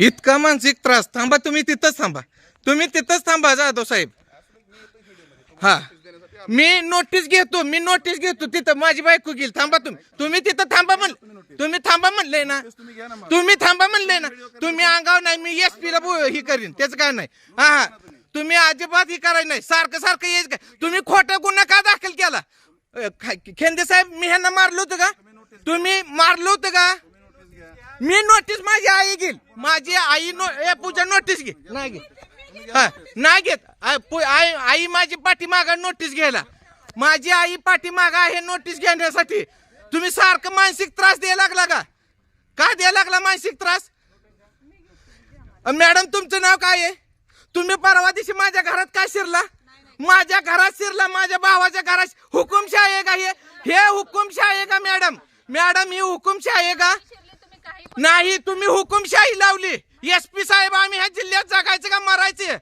इतका मानसिक त्रास. थांबा तुम्ही तिथंच थांबा. तुम्ही तिथंच थांबा जाधव साहेब. हा. मी नोटीस घेतो मी नोटीस घेतो. तिथं माझी बायको गेली. थांबा तुम्ही. तुम्ही तिथं थांबा म्हण तुम्ही थांबा म्हणले ना. तुम्ही थांबा म्हणले ना. तुम्ही अंगाव नाही मी एस पी ला ही करीन. त्याचं काय नाही. हा हा. तुम्ही अजिबात ही करायचं नाही. सारखं सारखं यायचं काय? तुम्ही खोटा गुन्हा का दाखल केला? खेंदे साहेब मी ह्यांना मारलो होतं का? तुम्ही मारलं होतं का? मी नोटीस माझी आई घेईल. माझी I know A Pooja notice घे. नाही घे हा नाही घेत. आ- पु- आई आई माझी पाठीमागा नोटीस घ्यायला. माझी आई पाठीमागा आहे नोटीस घेण्यासाठी. तुम्ही सारखं मानसिक त्रास द्यायला लागला का? का द्यायला लागला मानसिक त्रास? अ, मॅडम तुमचं नाव काय आहे? तुम्ही परवा दिवशी माझ्या घरात काय शिरला? माझ्या घरात शिरला माझ्या भावाच्या घरात हुकुमशाही आहे का हे? हे हुकुमशाही आहे का मॅडम? मॅडम ही हुकुमशाही आहे का? नाही तुम्ही हुकुमशाही लावली. एस पी साहेब आम्ही ह्या जिल्ह्यात जगायचं का मारायचे?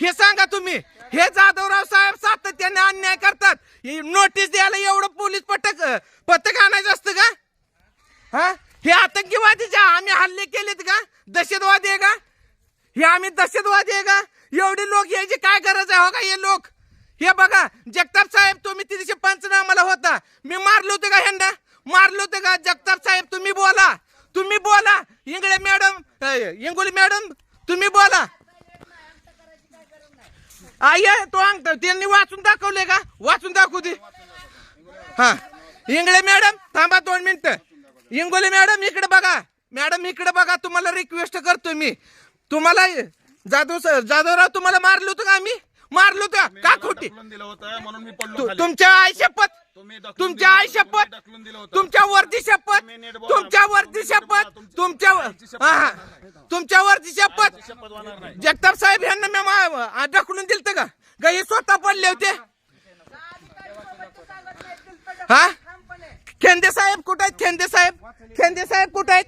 हे सांगा तुम्ही. हे जाधवराव साहेब सातत्याने अन्याय करतात. नोटीस द्यायला एवढं पोलीस पथक पथक आणायचं असतं का? हा? हे आतंकवादीचे आम्ही हल्ले केलेत का? दहशतवादी आहे का? हे आम्ही दहशतवादी आहे का? एवढे लोक यायची काय गरज आहे हो का हे लोक? हे बघा जगताप साहेब तुम्ही तिथे पंचनामाला होता. मी मारलो होते का ह्यांना? मारलो होते का? जगताप साहेब तुम्ही बोला. तुम्ही बोला. इंगळे मॅडम अ, इंगोली मॅडम तुम्ही बोला. आई तो अंगठा त्यांनी वाचून दाखवले का? वाचून दाखवू दे. हा. इंगळे मॅडम थांबा दोन मिनिटं. इंगोली मॅडम इकडे बघा. मॅडम इकडे बघा तुम्हाला रिक्वेस्ट करतो मी. तुम्हाला जाधव सर जाधवराव तुम्हाला मारलो होतं का आम्ही? मारलो होतं. का खोटी? ढकलून दिलं होतं म्हणून मी पडलो तु- खाली. तुमच्या आई शपथ? तुम्ही ढकलून तुमच्या दिलं आई होतं, शपथ? तुम्ही ढकलून दिलं होतं. तुमच्या वरती शपथ? तुम्ही नीट बोला. तुमच्या वरती शपथ तुमच्या हा, हा. तुमच्या वरती शपथ? शपथ होणार नाही. जगताप साहेब यांना मी मा- आ- ढकलून दिलत का? का हे स्वतः पडले होते? हा? खेंदे साहेब कुठे आहेत? खेंदे साहेब? खेंदे साहेब कुठे आहेत?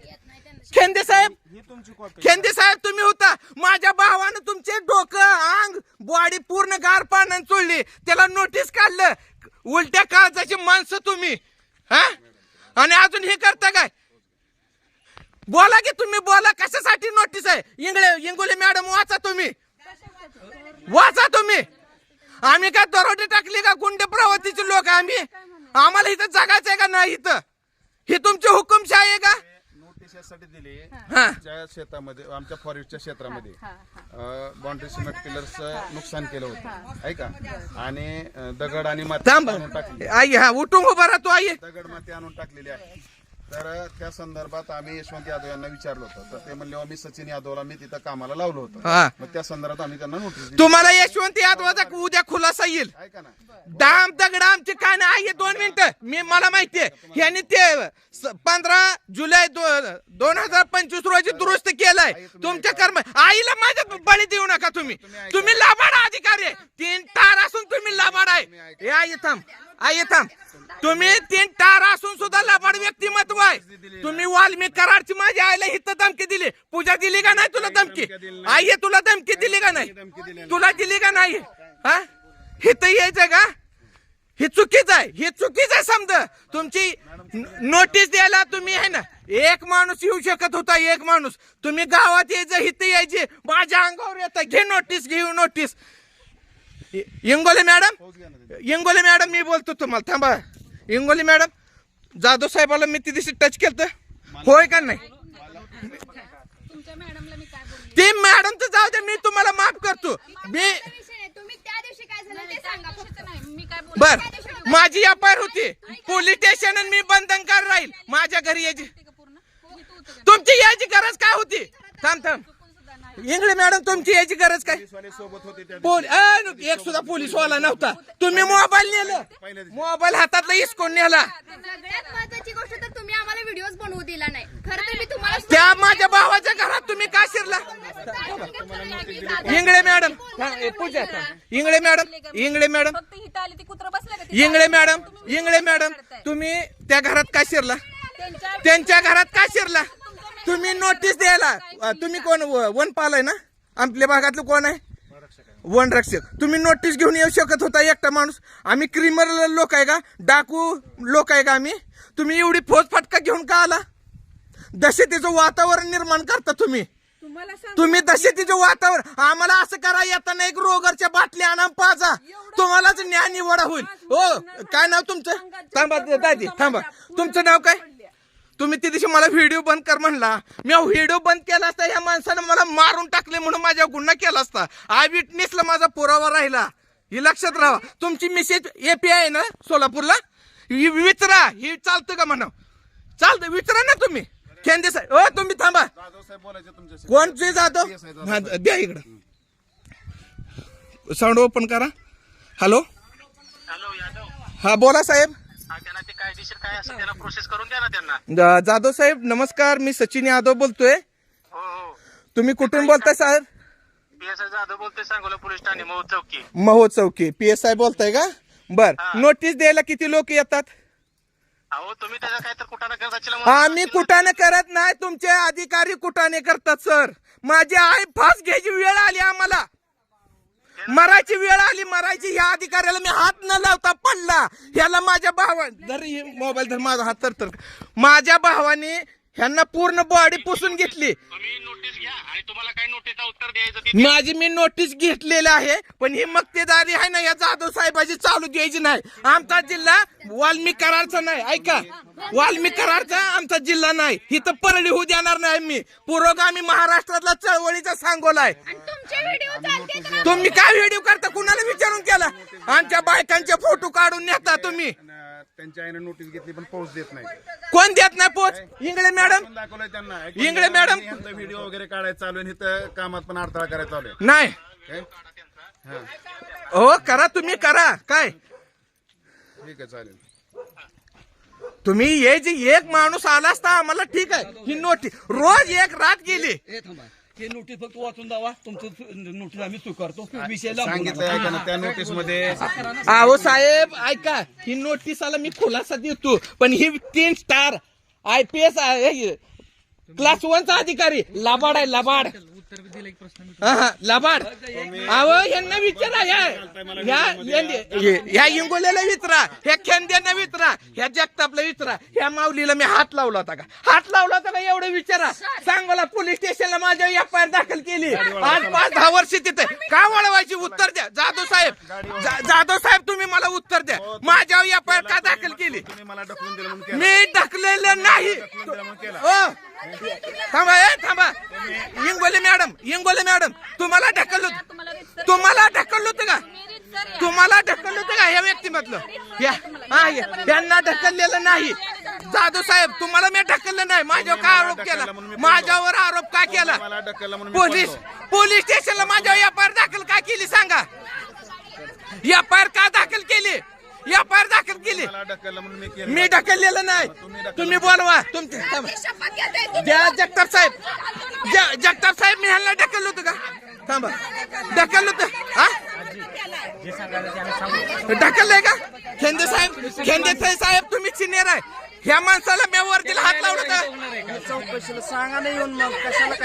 खेंदे साहेब. ही तुमची कॉपी खेंदे साहेब तुम्ही होता. माझ्या भावानं तुमचे डोकं अंग बॉडी पूर्ण गार पाण्यानं चोळली. त्याला नोटीस काढलं. उलट्या काळजाची माणसं तुम्ही. हा? आणि अजून हे करता काय? बोला की तुम्ही बोला. कशासाठी नोटीस आहे? इंगळे इंगोले मॅडम वाचा तुम्ही. वाचा तुम्ही. आम्ही काय दरोडे टाकली का? गुंड प्रवृत्तीचे लोक आम्ही. आम्हाला इथं जगायचं आहे का नाही इथं? ही तुमची हुकुमशाही आहे का? यासाठी दिली. हा. आमच्या शेतामध्ये. आमच्या फॉरेस्टच्या क्षेत्रामध्ये बाउंड्री सिमेंट पिलर्स नुकसान केलं होतं. आहे का? आणि दगड आणि माती आणून टाकली. आई हा उठून उभा राहतो आई. दगड माती आणून टाकलेली आहे. तर त्या संदर्भात आम्ही यशवंत यादव यांना विचारलं होतं. तर ते म्हणले "अहो, मी सचिन यादवला मी तिथं कामाला लावलं होतं. हा. मग त्या संदर्भात आम्ही त्यांना नोटीस दिली. तुम्हाला यशवंत यादवाचा उद्या खुलासा येईल. ऐका ना. डाम दगड आमचे काय नाही. आहे दोन मिनिटं. मी मला माहितीये यांनी ते स- पंधरा जुलै दो- दोन हजार पंचवीस रोजी दुरुस्त केलंय. तुमच्या कर्म आईला माझ्या बळी देऊ नका तुम्ही. तुम्ही लाभाड अधिकारी आहे. तीन तार असून तुम्ही लाभाड आहे. आई थांब. आई थांब. तुम्ही तीन टार असून सुद्धा लबाड व्यक्तिमत्व आहे. तुम्ही वाल्मिक कराडची माझ्या आईला हित धमकी दिली. पूजा दिली का नाही तुला धमकी? आई तुला धमकी दिली का नाही? तुला दिली का नाही? हा? हिथं यायचं का? हे चुकीचं आहे. हे चुकीचं आहे समजा. तुमची नोटीस द्यायला तुम्ही आहे ना एक माणूस येऊ शकत होता एक माणूस. तुम्ही गावात यायचं हित यायचे. माझ्या अंगावर येतं. घे नोटीस घेऊ notice. Ingole madam? Ingole madam मी बोलतो तुम्हाला थांबा. इंगोले मॅडम जाधव साहेबाला मी तिथे टच केलं होय का नाही? तुमच्या मॅडमला मी काय बोलले ते मॅडम तर जाऊ दे मी तुम्हाला माफ करतो. मी विषय आहे. तुम्ही त्या दिवशी काय झालं ते सांगा कशाचं नाही. मी काय बोलले बर माझी आय होती. पोलीस स्टेशन मी बंधनकार राहील. माझ्या घरी यायची? तुमची यायची गरज काय होती? थांब थांब. इंगळे मॅडम तुमची यायची गरज काय? पोल अ, एक सुद्धा पोलीस वाला नव्हता. तुम्ही मोबाईल नेलं. मोबाईल हातातला इसकोन नेला. सगळ्यात महत्वाची गोष्ट तर तुम्ही आम्हाला व्हिडिओ बनवू दिला नाही. खरं तर मी तुम्हाला त्या माझ्या भावाच्या घरात तुम्ही का शिरला? इंगळे मॅडम. हा, ए, पूजा. Ingale madam Ingale madam. फक्त इथं आली ती कुत्र बसलं का तिथं? इंगळे मॅडम इंगळे मॅडम तुम्ही त्या घरात का शिरला? त्यांच्या त्यांच्या घरात का शिरला? तुम्ही नोटीस द्यायला. तुम्ही कोण व- वनपाल आहे ना? आपल्या भागातलं कोण आहे? वन रक्षक. तुम्ही नोटीस घेऊन येऊ शकत होता एकटा माणूस. आम्ही क्रिमिनल लोक आहे का? डाकू लोक आहे का आम्ही? तुम्ही एवढी फौज फटका घेऊन का आला? दहशतीचं वातावरण निर्माण करता तुम्ही. तुम्ही तसे तिचे वातावरण आम्हाला असं करा येताना एक रोगरच्या बाटल्या आणा पाजा. तुम्हालाच ज्ञान निवडा होईल. हो काय नाव तुमचं? थांबा दादी थांबा. तुमचं नाव काय? तुम्ही त्या दिवशी मला व्हिडिओ बंद कर म्हणला. मी व्हिडिओ बंद केला असता ह्या माणसानं मला मारून टाकले म्हणून माझ्या गुन्हा केला असता. आय विटनेसला माझा पुरावा राहिला. ही लक्षात राहा तुमची मिसेज एपी आहे ना सोलापूरला? ही विचरा ही चालतं का म्हणा चालतं विचरा ना तुम्ही. खेंदे साहेब हो तुम्ही थांबा. जाधव साहेब बोलायचे तुमच्याशी. कोणचे जाधव? हा, द्या इकडं. साऊंड ओपन करा. Hello hello Yadav. हा बोला साहेब. हा त्यांना ते कायदेशीर काय असं त्यांना प्रोसेस करून द्या ना त्यांना. जा- जाधव साहेब नमस्कार मी सचिन यादव बोलतोय. हो हो. तुम्ही कुठून बोलताय साहेब? पी एस आय जाधव बोलतोय सांगोला पोलीस ठाणे मऊ चौकी. महो चौकी पी एस आय बोलताय का? बर. नोटीस द्यायला किती लोक येतात? अहो तुम्ही त्याचा काय तर कुठं करता आम्ही कुठाने करत नाही तुमचे अधिकारी कुठाने करतात सर? माझी आई फास घ्यायची वेळ आली आम्हाला. मरायची वेळ आली मरायची ह्या अधिकाऱ्याला मी हात न लावता पडला. ह्याला माझ्या भावा जरी मोबाईल धर माझा हात तर तर माझ्या भावाने ह्यांना पूर्ण बॉडी पुसून घेतली. तुम्ही नोटीस घ्या आणि तुम्हाला काय नोटीसचं उत्तर द्यायचं ते माझी मी नोटीस घेतलेली आहे पण ही मक्तेदारी आहे ना या जाधव साहेबाची चालू द्यायची नाही. आमचा जिल्हा वाल्मिक करारचा नाही ऐका. वाल्मिक करारचा आमचा जिल्हा नाही. ही तर परळी होऊ देणार नाही मी पुरोगामी महाराष्ट्रातला चळवळीचा सांगोला आहे आणि तुमचे व्हिडिओ चालते का? तुम्ही काय व्हिडिओ करता? कुणाला विचारून केला? आमच्या बायकांचे फोटो काढून नेता तुम्ही. त्यांच्या आईने नोटीस घेतली पण पोहोच देत नाही. कोण देत नाही पोच? इंगळे मॅडम. दाखवलंय त्यांना. इंगळे मॅडम. व्हिडिओ वगैरे काढायला चालू आहे इथं कामात पण अडथळा करायला चालू आहे. नाही. काय? हा. हो करा तुम्ही करा. काय? ठीक आहे चालेल. तुम्ही ये जे एक माणूस आला असता आम्हाला ठीक आहे. ही नोटीस रोज एक रात गेली. हे थांबा. हे नोटीस फक्त वाचून दावा. तुमचं नोटीस आम्ही स्वीकारतो. विषय. का ना त्या नोटीसमध्ये अहो साहेब ऐका. ही नोटीसाला मी खुलासा देतो. पण ही तीन star I P S class वनचा अधिकारी. लाबाड आहे लाबाड. लाबाड. अहो यांना विचारा या या- या- ह्या इंगोल्याला विचारा ह्या खेंद्यांना विचारा ह्या जगतापला विचारा ह्या माऊलीला मी हात लावला होता का? हात लावला होता का एवढं विचारा? सांगोला पोलीस स्टेशनला माझ्या एफ आय आर दाखल केली. आज पाच दहा वर्ष तिथे. का वळवायची उत्तर द्या? जाधव साहेब जाधव साहेब तुम्ही मला उत्तर द्या. माझ्यावर एफ आय आर का केली. तुम्ही मला ढकलून दिलं म्हणून केलं. मी ढकलेलं नाही. ढकलून दिलं म्हणून केलं. ओ थांबा ए थांबा. इंगोले मॅडम इंगोले मॅडम तुम्हाला ढकललो तुम्हाला ढकललो होतं का. तुम्हाला ढकललो होतं का? या व्यक्तिमधलं. या हा या- यांना ढकललेलं नाही. जाधव साहेब तुम्हाला मी ढकललं नाही. माझ्यावर काय आरोप केला? माझ्यावर आरोप का केला? मला ढकललं म्हणून मी पोलीस. पोलीस स्टेशनला माझ्यावर एफ आय दाखल का केली? सांगा. एफ आय का दाखल केली? एफ आय आर दाखल केली. मला ढकललं म्हणून मी केलं. मी ढकललेलं नाही. तुम्ही बोलवा. तुमचे. द्या जगताप साहेब. ज- जगताप साहेब मी ह्यांना ढकललं होतं का? थांबा. ढकललं होतं. हा? ढकललंय का? खेंदे साहेब खेंदे साहेब तुम्ही सिनियर आहे. ह्या माणसाला मी वरतीला हात लावला होता.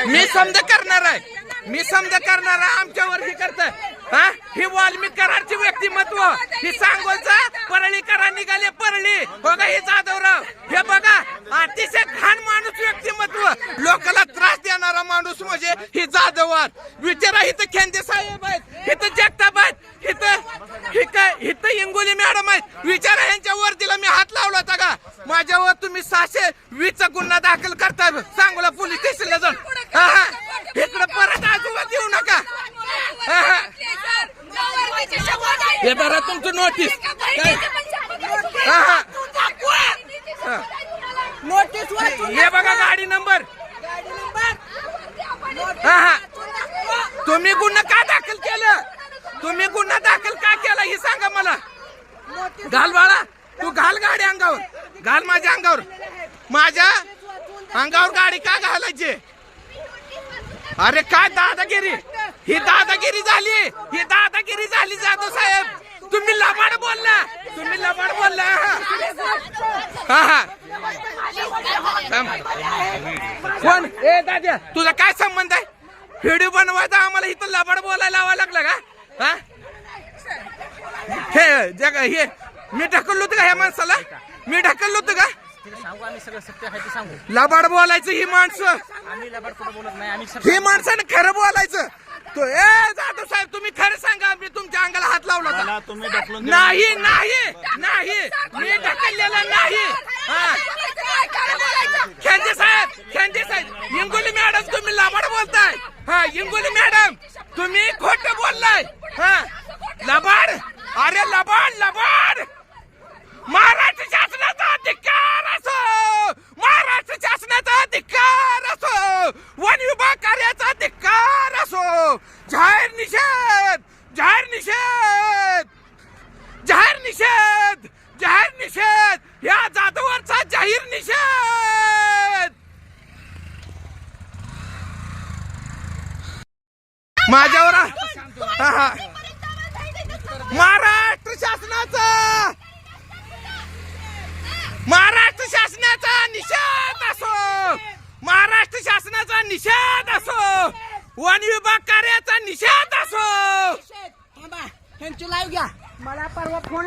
मी समजा करणार आहे. मी समजा करणार आहे आमच्यावर हे करताय. हा? ही वाल्मिक करारचे व्यक्तिमत्व. ही सांगोलचा परळी करा निघाले परळी. बघा हे जाधवराव. हे बघा अतिशय घाण माणूस व्यक्तिमत्व. लोकांना त्रास देणारा माणूस म्हणजे ही जाधवार विचारा इथं खेंदे साहेब आहेत इथं जगताप आहेत इथं इथं इथं इंगोली मॅडम आहेत. विचारा यांच्या वरतीला मी हात लावला होता का? माझ्यावर तुम्ही सहाशे वीसचा गुन्हा दाखल करताय. सांगोला पोलीस स्टेशनला जाऊन हा हा इकडे परत आजोबात येऊ नका हा हा हे बघा तुमचं नोटीस काय हा हा. नोटीस हे बघा गाडी नंबर हा हा तुम्ही गुन्हा का दाखल केलं तुम्ही गुन्हा दाखल का केला हे सांगा मला घाल बाळा तू घाल गाडी अंगावर घाल माझ्या अंगावर माझ्या अंगावर गाडी का घालायची अरे काय दादागिरी ही दादागिरी झाली ही दादागिरी झाली जाधव साहेब तुम्ही लबाड बोलला. तुम्ही लबाड बोलला. हा हा. कोण? ए दाद्या तुझा काय संबंध आहे? व्हिडिओ बनवायचा आम्हाला इथं लबाड बोलायला लावा लागला का? हा? हे जग हे मी ढकललो होतं का ह्या माणसाला? मी ढकललो होतं का? सांगू आम्ही सगळं सत्य आहे ते सांगू लबाड बोलायचं ही माणसं. आम्ही लबाड कुठं बोलत नाही आम्ही सत्य ही माणसानं खरं बोलायचं. तो ए जाधव साहेब तुम्ही खरं सांगा. मी तू लावला होता. तुम्ही ढकलून नाही नाही नाही. मी ढकललेलं नाही. हा. खेंजे साहेब खेंजे साहेब इंगोली मॅडम तुम्ही लबाड बोलताय. हा इंगोली मॅडम तुम्ही खोट बोललाय. हा. लबाड अरे लबाड लबाड. महाराष्ट्र शासनाचा अधिकार असो महाराष्ट्र शासनाचा अधिकार असो वन विभाग कार्याचा अधिकार असो जाहीर निषेध जाहीर निषेध जाहीर निषेध जाहीर निषेध या जाधवांचा जाहीर निषेध माझ्यावर महाराष्ट्र शासनाचा! महाराष्ट्र शासनाचा निषेध असो! महाराष्ट्र शासनाचा निषेध असो! वन विभाग कार्याचा निषेध असो! त्यांची लाईव्ह घ्या. मला परवा फोन